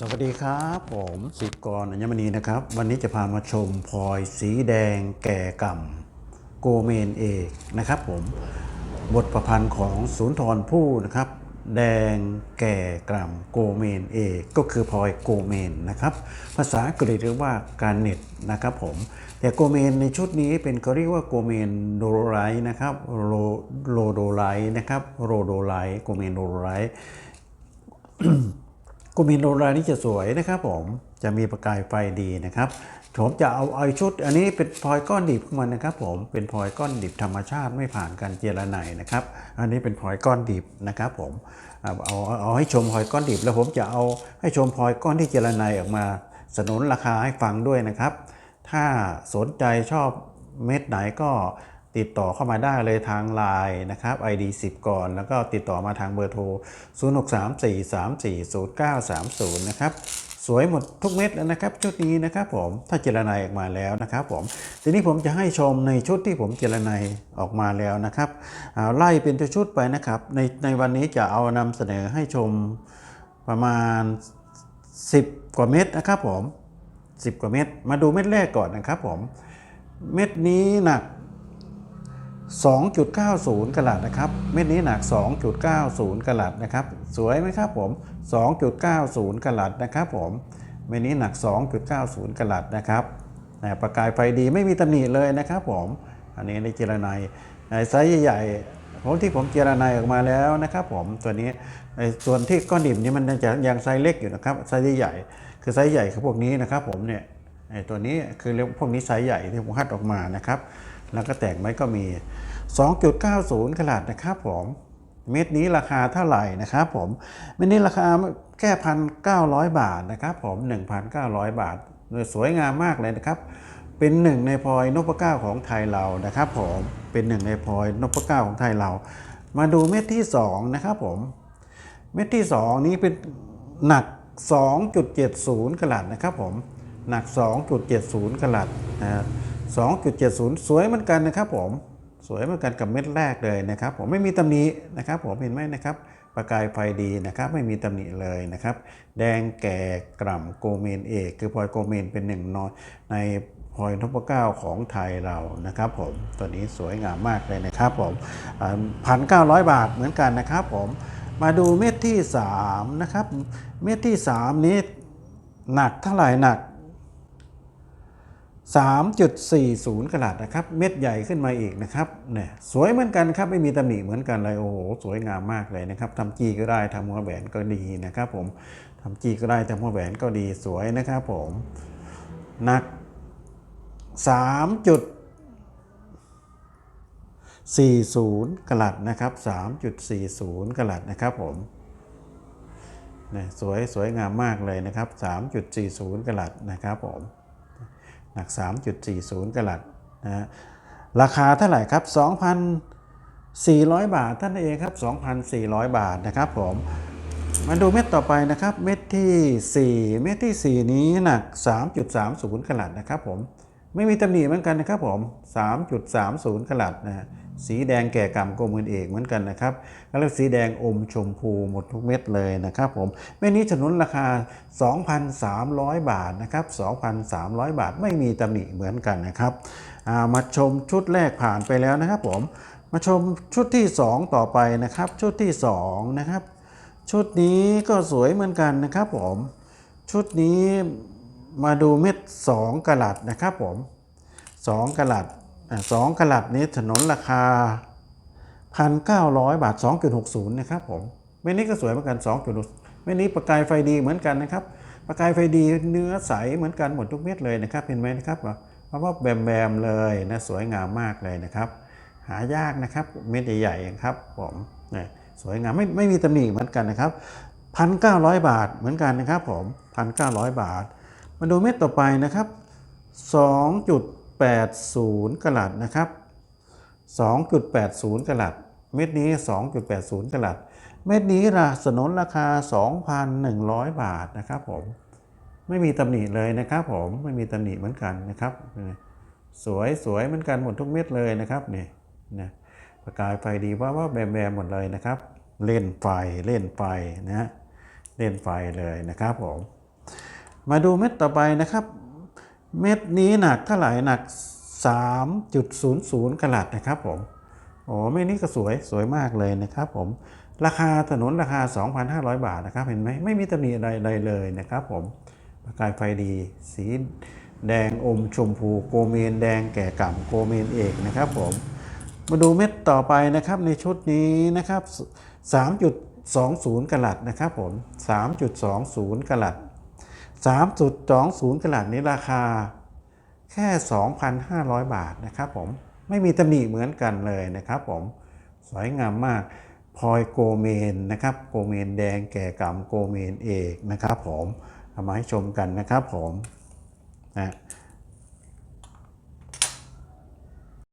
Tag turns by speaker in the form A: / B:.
A: สวัสดีครับผมสิทธิ์กรอัญมณีนะครับ วันนี้จะพามาชมพลอยสีแดงแก่กำ่ำโกเมนเอกนะครับผมบทประพันธ์ของศูนย์ทรผู้นะครับ แดงแก่กล่ำโกเมนเอกก็คือพลอยโกเมนนะครับ ภาษาอังกฤษเรียกว่าการเน็ตนะครับผมแต่โกเมนในชุดนี้เป็นเขาเรียกว่าโกเมนโดโรไลนะครับโลโลโดไลนะครับโรโดไลโกเมนโดโรไล กุมินโดรานี่จะสวยนะครับผมจะมีประกายไฟดีนะครับผมจะเอาเอชุด อันนี้เป็นพลอยก้อนดิบของมันนะครับ ผมเป็นพลอยก้อนดิบธรรมชาติไม่ผ่านการเจรไนนะครับ อันนี้เป็นพลอยก้อนดิบนะครับผมเอาเอาให้ชมพลอยก้อนดิบ แล้วผมจะเอาให้ชมพลอยก้อนที่เจรไนออกมา สนุนราคาให้ฟังด้วยนะครับ ถ้าสนใจชอบเม็ดไหนก็ ติดต่อเข้ามาได้เลยทางไลน์นะครับ ID 10 ก่อน แล้วก็ติดต่อมาทางเบอร์โทร 0634340930 นะครับสวยหมดทุกเม็ดแล้วนะครับชุดนี้นะครับผมถ้าเจรไนออกมาแล้วนะครับผมทีนี้ผมจะให้ชมในชุดที่ผมเจรไนออกมาแล้วนะครับอ่าไล่เป็นชุดไปนะครับในในวันนี้จะเอานำเสนอให้ชมประมาณ 10 กว่าเม็ดนะครับผม 10 กว่าเม็ดมาดูเม็ดแรกก่อนนะครับผมเม็ดนี้หนัก 2.90กะลัดนะครับ เม็ดนี้หนัก 2.90กะลัดนะครับ สวยไหมครับผม 2.90กะลัดนะครับผม เม็ดนี้หนัก 2.90กะลัดนะครับนะประกายไฟดีไม่มีตำหนิเลยนะครับผม อันนี้ในเจรไนในไซส์ใหญ่ๆผมที่ผมเจรไนออกมาแล้วนะครับผม ตัวนี้ในส่วนที่ก้อนดิบนี้มันจะยังไซส์เล็กอยู่นะครับ ไซส์ใหญ่ๆคือไซส์ใหญ่คือพวกนี้นะครับผมเนี่ยไอ้ตัวนี้คือพวกนี้ไซส์ใหญ่ที่ผมคัดออกมานะครับ แล้วก็แตกไหมก็มี 2.90กรัตนะครับผมเม็ดนี้ราคาเท่าไหร่นะครับผมเม็ดนี้ราคาแค่พันเก้าร้อยบาทนะครับผม 1,900 บาทสวยงามมากเลยนะครับ เป็นหนึ่งในพลอยนพเก้าของไทยเรานะครับผมเป็นหนึ่งในพลอยนพเก้าของไทยเรา มาดูเม็ดที่สองนะครับผมเม็ดที่ 2 นี้เป็นหนัก 2.70กรัตนะครับผมหนัก 2.70กรัตนะฮะ 2.70 สวยเหมือนกันนะครับผมสวยเหมือนกันกับเม็ดแรกเลยนะครับ ผมไม่มีตำหนินะครับผมเห็นไหมนะครับ ประกายไฟดีนะครับไม่มีตำหนิเลยนะครับ แดงแก่กล่ำโกเมนเอกคือพลอยโกเมนเป็นหนึ่งนอยในพลอยนพเก้าของไทยเรานะครับผมตัวนี้สวยงามมากเลยนะครับผมพันเก้าร้อยบาทเหมือนกันนะครับผมมาดูเม็ดที่3นะครับเม็ดที่ 3 นี้หนักเท่าไหร่หนัก 3.40กะลัดนะครับ เม็ดใหญ่ขึ้นมาอีกนะครับเนี่ยสวยเหมือนกันครับ ไม่มีตำหนิเหมือนกันเลยโอ้โห สวยงามมากเลยนะครับทำจีก็ได้ทำหัวแหวนก็ดีนะครับผมทำจีก็ได้ทำหัวแหวนก็ดีสวยนะครับผมหนัก 3. จุด40กะลัดนะครับ 3.40กะลัดนะครับผมเนี่ยสวยสวยงามมากเลยนะครับ 3.40กะลัดนะครับผม หนัก 3.40กะลัดนะฮะราคาเท่าไหร่ครับ 2,400 บาทท่านเองครับ 2,400 บาทนะครับผมมาดูเม็ดต่อไปนะครับ เม็ดที่ 4 เม็ดที่ 4 นี้หนัก 3.30กะลัดนะครับผมไม่มีตำหนิเหมือนกันนะครับผม 3.30กะลัดนะฮะ สีแดงแก่กำโกมือเอกเหมือนกันนะครับแล้วสีแดงอมชมพูหมดทุกเม็ดเลยนะครับผมเม็ดนี้ฉนุนราคา 2,300 บาทนะครับ 2,300 บาทไม่มีตำหนิเหมือนกันนะครับามาชมชุดแรกผ่านไปแล้วนะครับผมมาชมชุดที่ 2 ต่อไปนะครับ ชุดที่2นะครับชุดนี้ก็สวยเหมือนกันนะครับผม ชุดนี้มาดูเม็ด 2กะลัดนะครับผม 2กะลัด สอะ2กลัดนี้ถนนราคา 1,900 บาท 2.60 นะครับผมเม็ดนี้ก็สวยเหมือนกัน 2.60เม็ดนี้ประกายไฟดีเหมือนกันนะครับ ประกายไฟดีเนื้อใสเหมือนกันหมดทุกเม็ดเลยนะครับ เห็นไหมนะครับเพราะว่าแบมแบมๆเลยนะสวยงามมากเลยนะครับ หายากนะครับเม็ดใหญ่ๆครับผมนี่ยสวยงามไม่ไม่มีตำหนิเหมือนกันนะครับ 1,900 บาทเหมือนกันนะครับผม 1,900 บาท มาดูเม็ดต่อไปนะครับ 2.80กะลัดนะครับ 2.80กะลัด เม็ดนี้ 2.80กะลัด เม็ดนี้ราสนนราคา 2,100 บาทนะครับผม ไม่มีตำหนิเลยนะครับผม ไม่มีตำหนิเหมือนกันนะครับ สวยสวยเหมือนกันหมดทุกเม็ดเลยนะครับนี่นะประกายไฟดีว่าว่าแบมแบมหมดเลยนะครับ เล่นไฟเล่นไฟนะฮะเล่นไฟเลยนะครับผม มาดูเม็ดต่อไปนะครับ เม็ดนี้หนักเท่าไหร่หนัก 3.00กลัดนะครับผมโอ้เม็ดนี้ก็สวยสวยมากเลยนะครับผมราคาถนนราคา 2,500 บาทนะครับเห็นไหมไม่มีตำหนิอะไรใดเลยนะครับผมประกายไฟดี สีแดงอมชมพูโกเมนแดงแก่ก่ำโกเมนเอกนะครับผมมาดูเม็ดต่อไปนะครับในชุดนี้นะครับ 3.20กลัดนะครับผม 3.20กลัด 3.20กะลัดนี้ราคาแค่ 2,500 บาทนะครับผมไม่มีตำหนิเหมือนกันเลยนะครับผมสวยงามมากพลอยโกเมนนะครับโกเมนแดงแก่กรรมโกเมนเอกนะครับผมเอามาให้ชมกันนะครับผมนะ